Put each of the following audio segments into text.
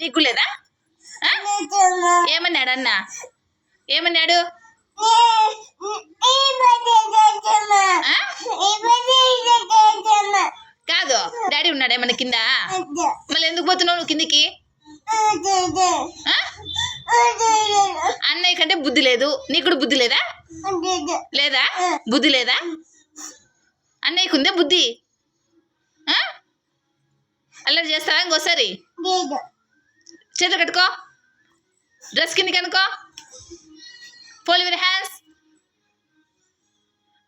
నీకు లేదా ఏమన్నాడు? అన్న ఏమన్నాడు కాదు. డాడీ ఉన్నాడా ఏమన్నా కింద? మళ్ళీ ఎందుకు పోతున్నావు నువ్వు కిందికి? అన్నయ్య కంటే బుద్ధి లేదు. నీకు కూడా బుద్ధి లేదా? లేదా? బుద్ధి లేదా? అన్నయ్యకు ఉందే బుద్ధి అల్లరి చేస్తావా ఇంకోసారి? చేతులు కట్టుకో. డ్రెస్ కిందకి అనుకో. పోల్ యువర్ హ్యాండ్స్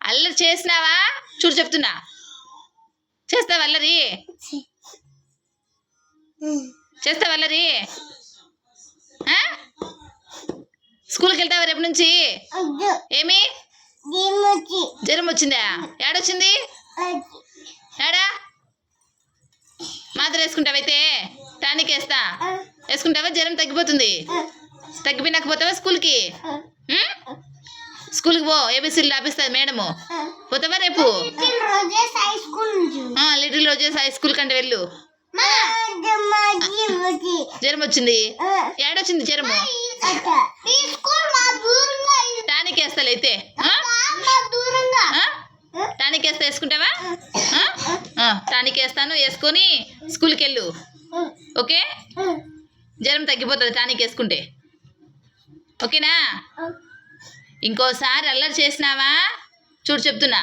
అల్లరి చేసినావా? చూడు చెప్తున్నా. చేస్తావా అల్లరి? చేస్తావా అల్లరి? స్కూల్కి వెళ్తావా రేపు నుంచి? ఏమి? జ్వరం వచ్చిందా ఏడొచ్చింది? ఏడా? మాత్ర వేసుకుంటావైతే టానిక్ వేస్తా. వేసుకుంటావా? జ్వరం తగ్గిపోతుంది. తగ్గిపోయినాక పోతావా స్కూల్కి స్కూల్కి పో ఏబీసీలు రాపిస్తుంది మేడము. పోతావా రేపు? లిటిల్ రోజెస్ హై స్కూల్ కంటే వెళ్ళు. జ్వరం వచ్చింది. ఏడొచ్చింది జ్వరము? టానిక్ వేస్తాలే అయితే. టానిక్ వేస్తా వేసుకుంటావా? టానిక్ వేస్తాను వేసుకొని స్కూల్కి వెళ్ళు. ఓకే? జ్వరం తగ్గిపోతుంది టానిక్ వేసుకుంటే ఓకేనా ఇంకోసారి అల్లరి చేసినావా? చూడు చెప్తున్నా.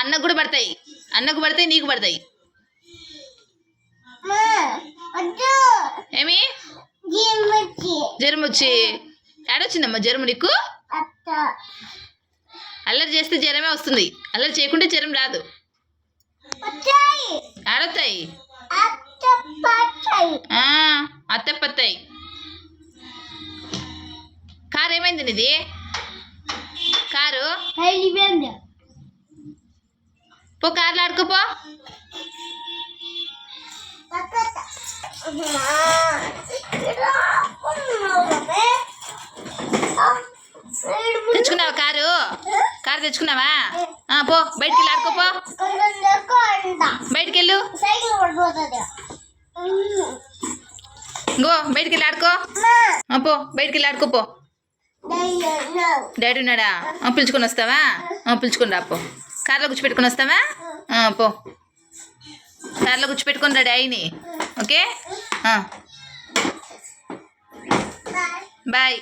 అన్నకు కూడా పడతాయి. అన్నకు పడతాయి నీకు పడతాయి. ఏమి? జ్వరం వచ్చి ఏడొచ్చిందమ్మా జ్వరం నీకు? అల్లరి చేస్తే జ్వరమే వస్తుంది. అల్లరి చేయకుంటే జ్వరం రాదు. ఆడొస్తాయి అత్తపత్తాయి కారు ఏమైంది నీది? కారు? పో కార్లో ఆడుకోపో తెచ్చుకున్నావా కారు? కారు తెచ్చుకున్నావా? ఆ, పో బయటికి వెళ్ళి ఆడుకోపో బయటికి వెళ్ళు గో బయటికి వెళ్ళి ఆడుకో. పో బయటికి వెళ్ళి ఆడుకోపో డాడీ ఉన్నాడా? పిలుచుకొని వస్తావా? పిలుచుకొని రా పో. కార్లో కూర్చోపెట్టుకొని వస్తావా? పో. కార్లో కూర్చోపెట్టుకొని రా డాడీని. ఓకే? బాయ్.